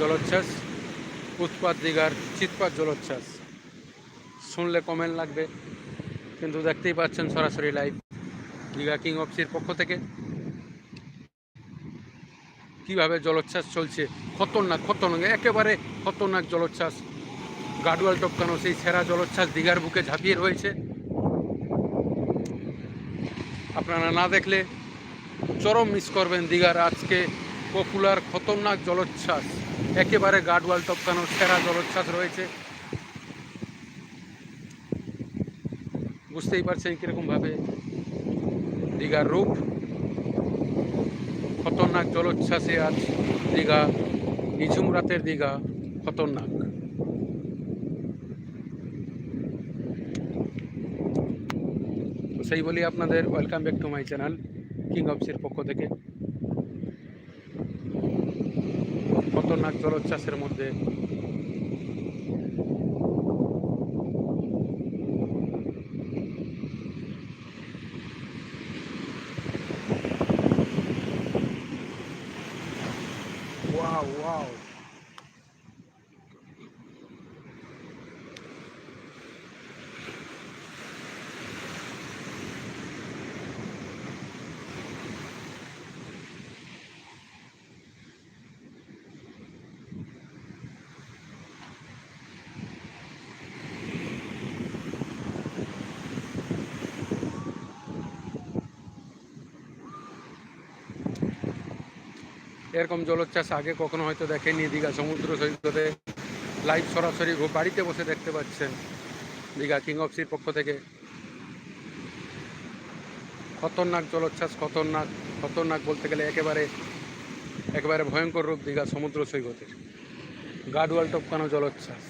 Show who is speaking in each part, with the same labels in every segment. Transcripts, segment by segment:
Speaker 1: জলোচ্ছ্বাস, উৎপাত দীঘার চিৎপাত জলোচ্ছ্বাস। শুনলে কমেন্ট লাগবে, কিন্তু দেখতেই পাচ্ছেন সরাসরি live Digha king of sea পক্ষ থেকে। কীভাবে জলোচ্ছ্বাস চলছে? খতরনাক খতরনাক, একেবারে খতরনাক জলোচ্ছ্বাস। গাডওয়াল টপকানো সেই সেরা জলোচ্ছ্বাস দীঘার বুকে ঝাঁপিয়ে রয়েছে। আপনারা না দেখলে চরম মিস করবেন দীঘার আজকে পপুলার খতরনাক জলোচ্ছ্বাস। একেবারে গাডওয়াল টপকানো সেরা জলোচ্ছ্বাস রয়েছে। বুঝতেই পারছেন কীরকমভাবে দীঘার রূপ। খতরনাক জলোচ্ছ্বাসে আজ দীঘা, নিঝুম রাতের দীঘা খতরনাক। তো সেই বলি আপনাদের welcome back to my channel king of সির পক্ষ থেকে খতরনাক জলোচ্ছ্বাসের মধ্যে ওয়াও ওয়াও এরকম জলোচ্ছ্বাস আগে কখনো হয়তো দেখেনি দীঘা সমুদ্র সৈকতে। লাইভ সরাসরি বাড়িতে বসে দেখতে পাচ্ছেন দীঘা কিং অফ সির পক্ষ থেকে। খতরনাক জলোচ্ছ্বাস খতরনাক খতরনাক বলতে গেলে একেবারে একেবারে ভয়ঙ্কর রূপ দীঘা সমুদ্র সৈকতের গাডওয়াল টপকানো জলোচ্ছ্বাস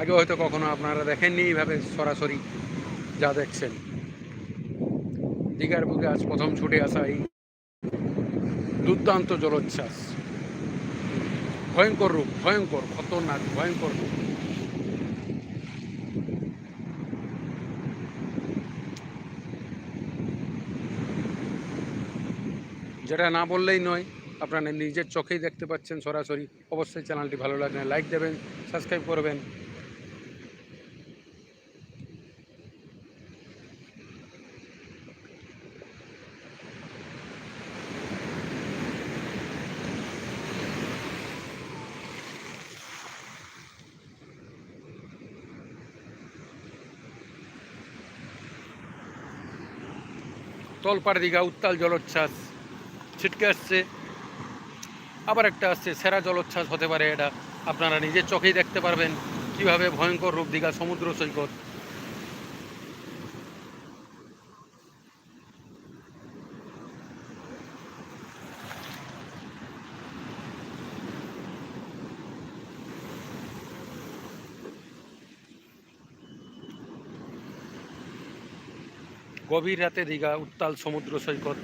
Speaker 1: আগে হয়তো কখনো আপনারা দেখেননি এইভাবে সরাসরি যা দেখছেন। দীঘার বুকে আজ প্রথম ছুটে আসা এই দুর্দান্ত জলোচ্ছ্বাস। ভয়ঙ্কর রূপ, ভয়ঙ্কর, খতরনাক, ভয়ঙ্কর রূপ। যেটা না বললেই নয়, আপনারা নিজের চোখেই দেখতে পাচ্ছেন সরাসরি। অবশ্যই চ্যানেলটি ভালো লাগলে লাইক দেবেন সাবস্ক্রাইব করবেন। তলপাড় দীঘা, উত্তাল জলোচ্ছ্বাস, ছিটকে আসছে। আবার একটা আসছে, সেরা জলোচ্ছ্বাস হতে পারে এটা। আপনারা নিজের চোখেই দেখতে পারবেন কীভাবে ভয়ঙ্কর রূপ দীঘা সমুদ্র সৈকত। গভীর রাতে দীঘা উত্তাল সমুদ্র সৈকত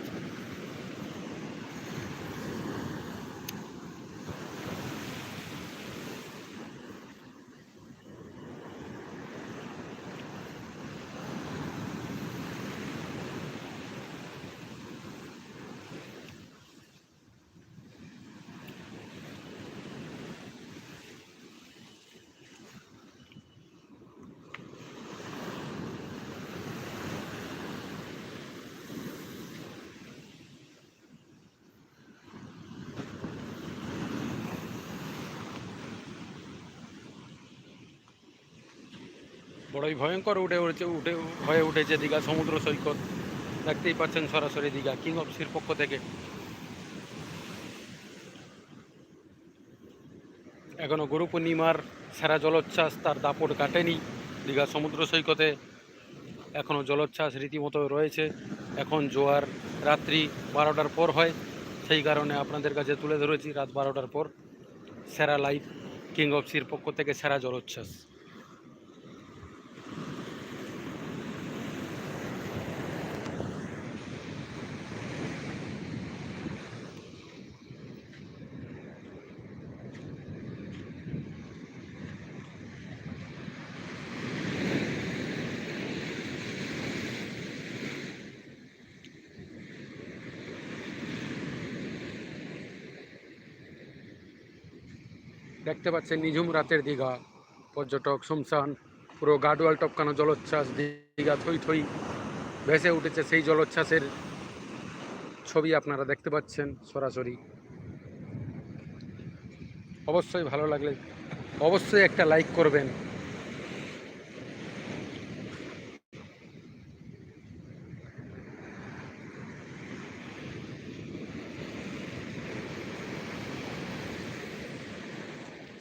Speaker 1: বড়ই ভয়ঙ্কর উঠে উঠেছে উঠে হয়ে উঠেছে দীঘা, সমুদ্র সৈকত। দেখতেই পাচ্ছেন সরাসরি দীঘা, কিং অফ সির পক্ষ থেকে। এখনও গুরু পূর্ণিমার সেরা জলোচ্ছ্বাস তার দাপট কাটেনি দীঘা সমুদ্র সৈকতে। এখনও জলোচ্ছ্বাস রীতিমতো রয়েছে। এখন জোয়ার রাত্রি বারোটার পর হয়। সেই কারণে আপনাদের কাছে তুলে ধরেছি রাত বারোটার পর সেরা লাইভ কিং অফ সির পক্ষ থেকে সেরা জলোচ্ছ্বাস। দেখতে পাচ্ছেন নিঝুম রাতের দীঘা, পর্যটক শুমসান পুরো গাডওয়াল টপকানো জলোচ্ছ্বাস, দীঘা থই থই ভেসে উঠেছে সেই জলোচ্ছ্বাসের ছবি আপনারা দেখতে পাচ্ছেন সরাসরি। অবশ্যই ভালো লাগলে অবশ্যই একটা লাইক করবেন।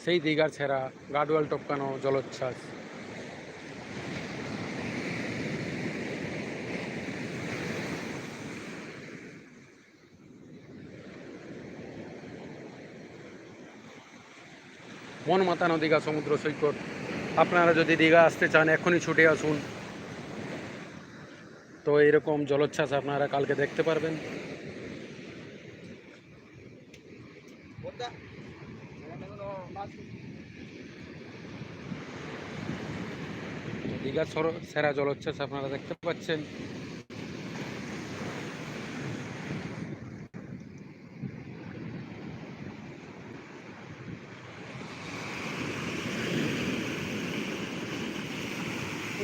Speaker 1: সেই দীঘার ছেঁড়া গাডওয়াল টপকানো জলোচ্ছ্বাস। মন মাতানো দীঘা সমুদ্র সৈকত। আপনারা যদি দীঘা আসতে চান এখনই ছুটে আসুন। তো এরকম জলোচ্ছ্বাস আপনারা কালকে দেখতে পারবেন। দীঘার সর- জলোচ্ছ্বাস আপনারা দেখতে পাচ্ছেন।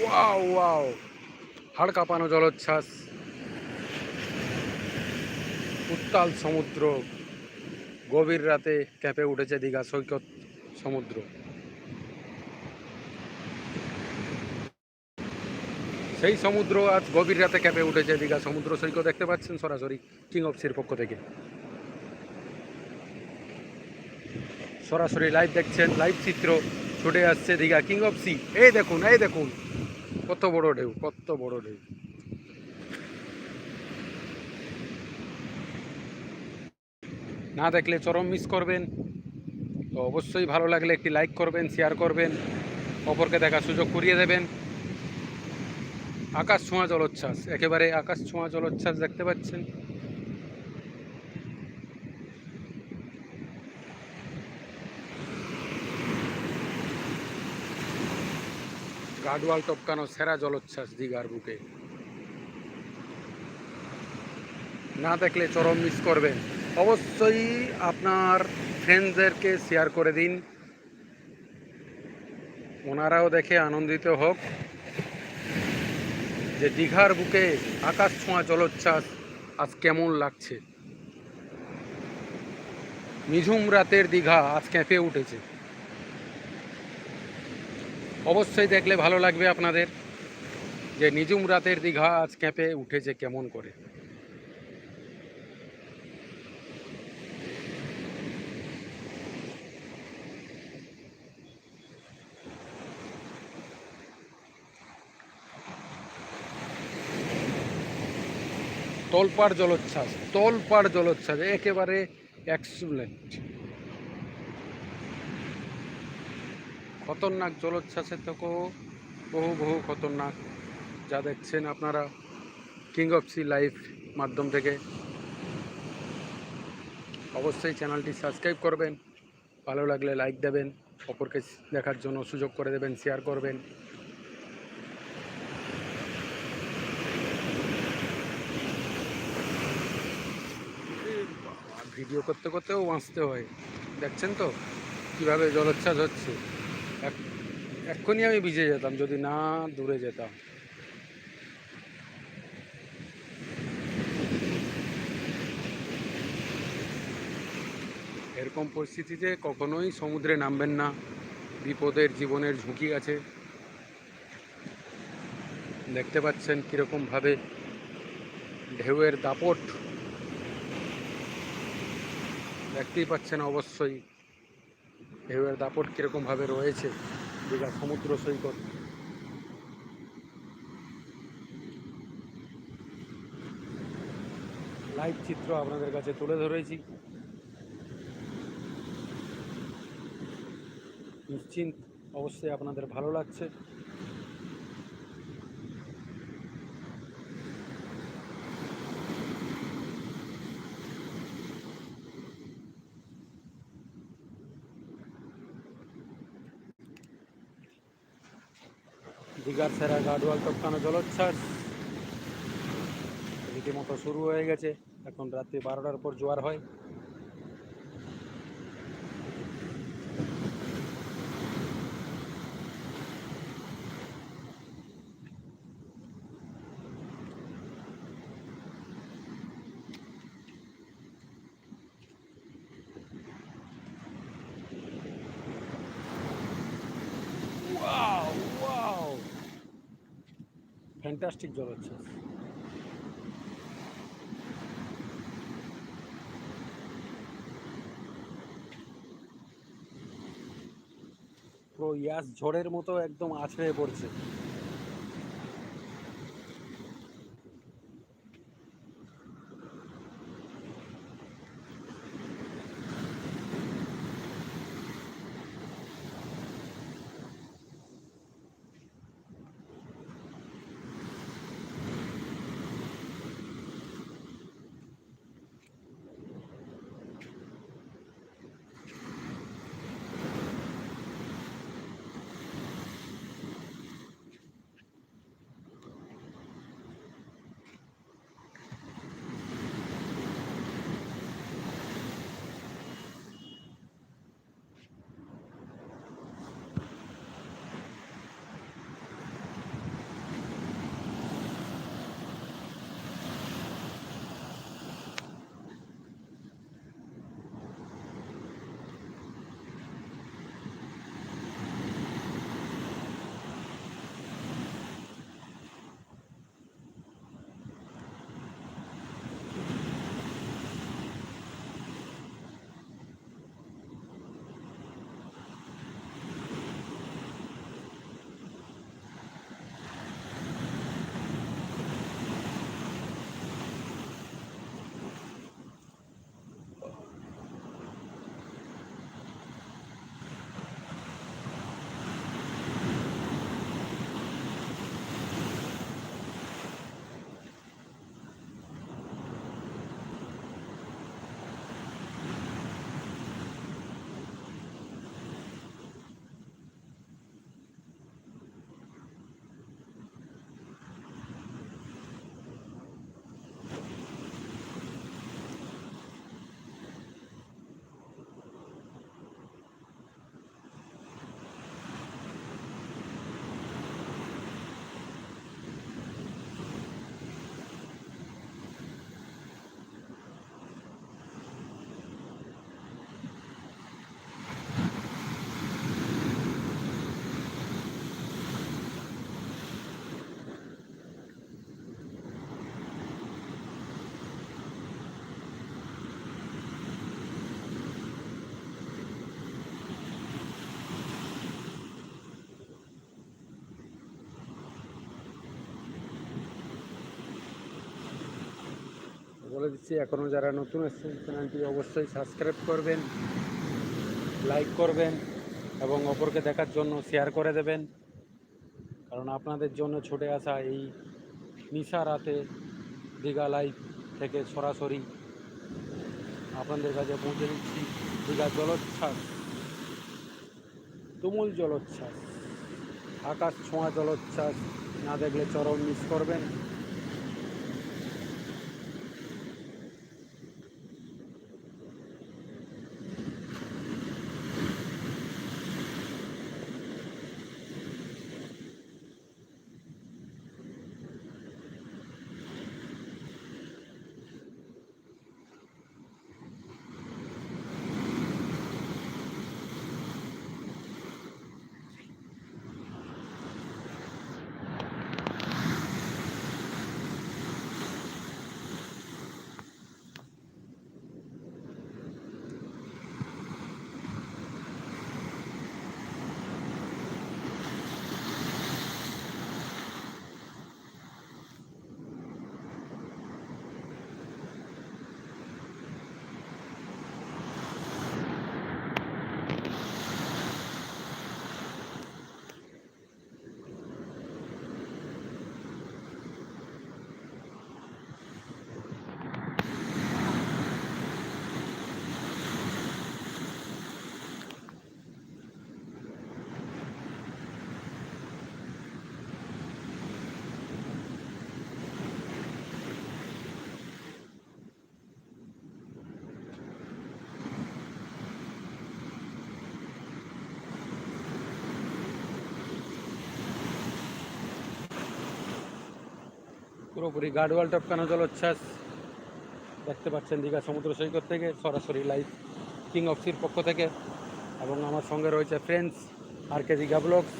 Speaker 1: ওয়াও ওয়াও, হাড় কাঁপানো জলোচ্ছ্বাস। উত্তাল সমুদ্র, গভীর রাতে ক্যাপে উঠেছে দীঘা সৈকত সমুদ্র। সেই সমুদ্র আজ গভীর রাতে ক্যাপে উঠেছে দীঘা সমুদ্র সৈকত, দেখতে পাচ্ছেন সরাসরি কিং অফ সির পক্ষ থেকে। সরাসরি লাইভ দেখছেন লাইভ চিত্র ছুটে আসছে দীঘা কিং অফ সি এই দেখুন এই দেখুন, কত বড় ঢেউ, কত বড় ঢেউ। না দেখলে চরম মিস করবেন, তো অবশ্যই ভালো লাগলে একটি লাইক করবেন শেয়ার করবেন, অপরকে দেখার সুযোগ করিয়ে দেবেন। আকাশ ছোঁয়া জলোচ্ছ্বাস, একেবারে আকাশ ছোঁয়া জলোচ্ছ্বাস দেখতে পাচ্ছেন। গাডওয়াল টপকানো সেরা জলোচ্ছ্বাস দীঘার বুকে। না দেখলে চরম মিস করবেন। অবশ্যই আপনার ফ্রেন্ডসদেরকে শেয়ার করে দিন। ওনারাও দেখে আনন্দিত হোক। যে দীঘার বুকে আকাশ ছোঁয়া জলোচ্ছ্বাস আজ কেমন লাগছে? নিঝুম রাতের দীঘা আজ ক্যাঁপে উঠেছে। অবশ্যই দেখলে ভালো লাগবে আপনাদের যে নিঝুম রাতের দীঘা আজ ক্যাঁপে উঠেছে কেমন করে। তোলপাড় জলোচ্ছ্বাস তোলপাড় জলোচ্ছ্বাস, একেবারে এক্সুলেন্ট খতরনাক জলোচ্ছ্বাসের থেকেও বহু বহু খতরনাক যা দেখছেন আপনারা কিং অফ সি লাইভ মাধ্যম থেকে। অবশ্যই চ্যানেলটি সাবস্ক্রাইব করবেন, ভালো লাগলে লাইক দেবেন, অপরকে দেখার জন্য সুযোগ করে দেবেন শেয়ার করবেন। ভিডিও করতে করতেও বাঁচতে হয়। দেখছেন তো? কীভাবে জলোচ্ছ্বাস হচ্ছে। এক- এক্ষুনি আমি ভিজে যেতাম, যদি না দূরে যেতাম। এরকম পরিস্থিতিতে কখনোই সমুদ্রে নামবেন না। বিপদের জীবনের ঝুঁকি আছে। দেখতে পাচ্ছেন কীরকমভাবে ঢেউয়ের দাপট দেখতেই পাচ্ছেন অবশ্যই ঢেউয়ের দাপট কীরকমভাবে রয়েছে দীঘা সমুদ্র সৈকত। লাইভ চিত্র আপনাদের কাছে তুলে ধরেছি। নিশ্চিন্ত অবশ্যই আপনাদের ভালো লাগছে। দীঘার সেরা গাডওয়াল টপকানো জলোচ্ছ্বাস। রীতিমতো শুরু হয়ে গেছে। এখন রাত্রি বারোটার পর জোয়ার হয়। ফ্যান্টাস্টিক জলোচ্ছ্বাস পুরো ইয়াস ঝড়ের মতো একদম আছড়ে পড়ছে। দিচ্ছি। এখনও যারা নতুন এসেছেন, চ্যানেলটি অবশ্যই সাবস্ক্রাইব করবেন, লাইক করবেন এবং অপরকে দেখার জন্য শেয়ার করে দেবেন। কারণ আপনাদের জন্য ছুটে আসা এই নিশা রাতে দীঘা লাইভ থেকে সরাসরি আপনাদের কাছে পৌঁছে দিচ্ছি। দীঘা জলোচ্ছ্বাস, তুমুল জলোচ্ছ্বাস, আকাশ ছোঁয়া জলোচ্ছ্বাস, না দেখলে চরম মিস করবেন। পুরোপুরি গার্ডওয়াল টপকানো জলোচ্ছ্বাস? দেখতে পাচ্ছেন দীঘা সমুদ্র সৈকত থেকে, সরাসরি লাইভ কিং অফ সির পক্ষ থেকে। এবং আমার সঙ্গে রয়েছে friends R K Digha vlogs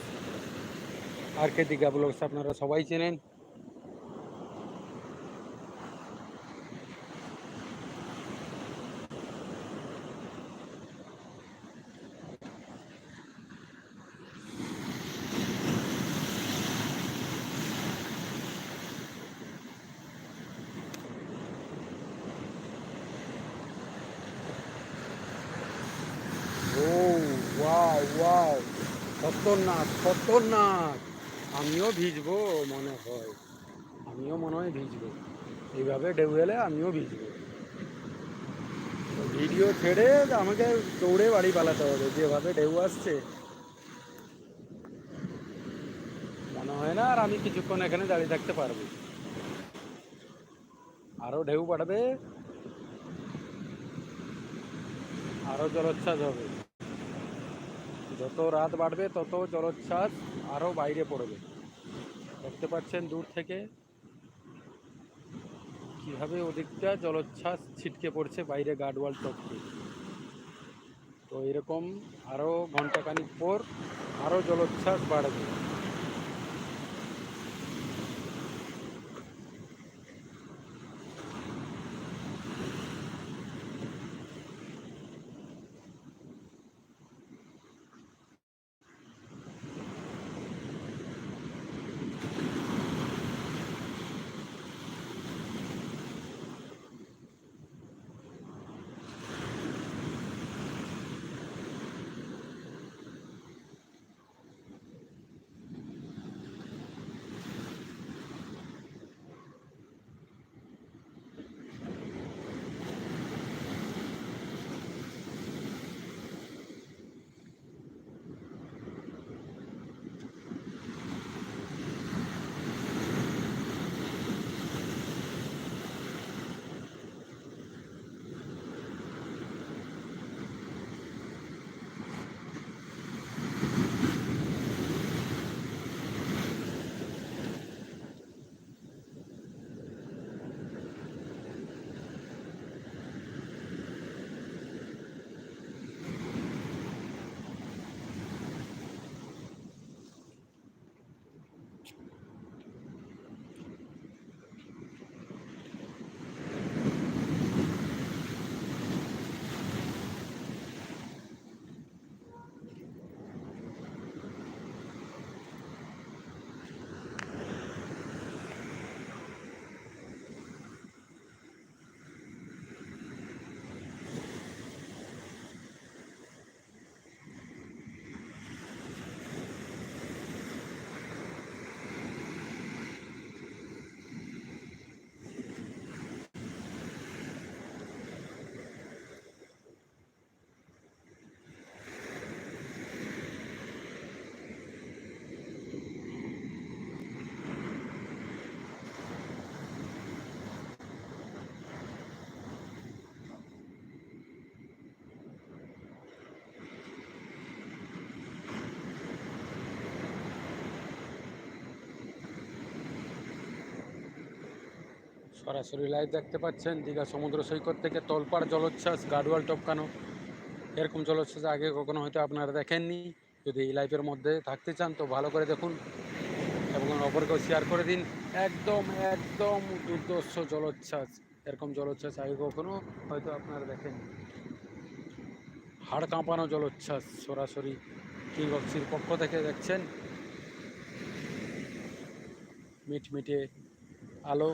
Speaker 1: R K Digha vlogs আপনারা সবাই চেনেন ওয়াও খতরনাক খতরনাক আমিও ভিজবো মনে হয়। আমিও মনে হয় ভিজবো। এইভাবে ঢেউ এলে আমিও ভিজবো। ভিডিও ছেড়ে আমাকে দৌড়ে বাড়ি পালাতে হবে, যেভাবে ঢেউ আসছে। মনে হয় না আর আমি কিছুক্ষণ এখানে দাঁড়িয়ে থাকতে পারব। আরও ঢেউ বাড়বে। আরও জলোচ্ছ্বাস হবে। যত রাত বাড়বে, তত জলোচ্ছ্বাস আরও বাইরে পড়বে। দেখতে পাচ্ছেন দূর থেকে। কীভাবে ওদিকটা জলোচ্ছ্বাস ছিটকে পড়ছে বাইরে গার্ডওয়াল টপকে তো এরকম আরও ঘন্টাখানিক পর আরও জলোচ্ছ্বাস বাড়বে। সরাসরি লাইভ দেখতে পাচ্ছেন, দীঘা সমুদ্র সৈকত থেকে তলপাড় জলোচ্ছ্বাস গাডওয়াল টপকানো। এরকম জলোচ্ছ্বাস আগে কখনো হয়তো আপনারা দেখেননি। যদি এই লাইভের মধ্যে থাকতে চান, তো ভালো করে দেখুন এবং অপরকেও শেয়ার করে দিন। একদম একদম দুর্দর্শ জলোচ্ছ্বাস। এরকম জলোচ্ছ্বাস আগে কখনো হয়তো আপনারা দেখেননি। হাড় কাঁপানো জলোচ্ছ্বাস সরাসরি কিং অক্সির পক্ষ থেকে দেখছেন। মিটমিটে আলো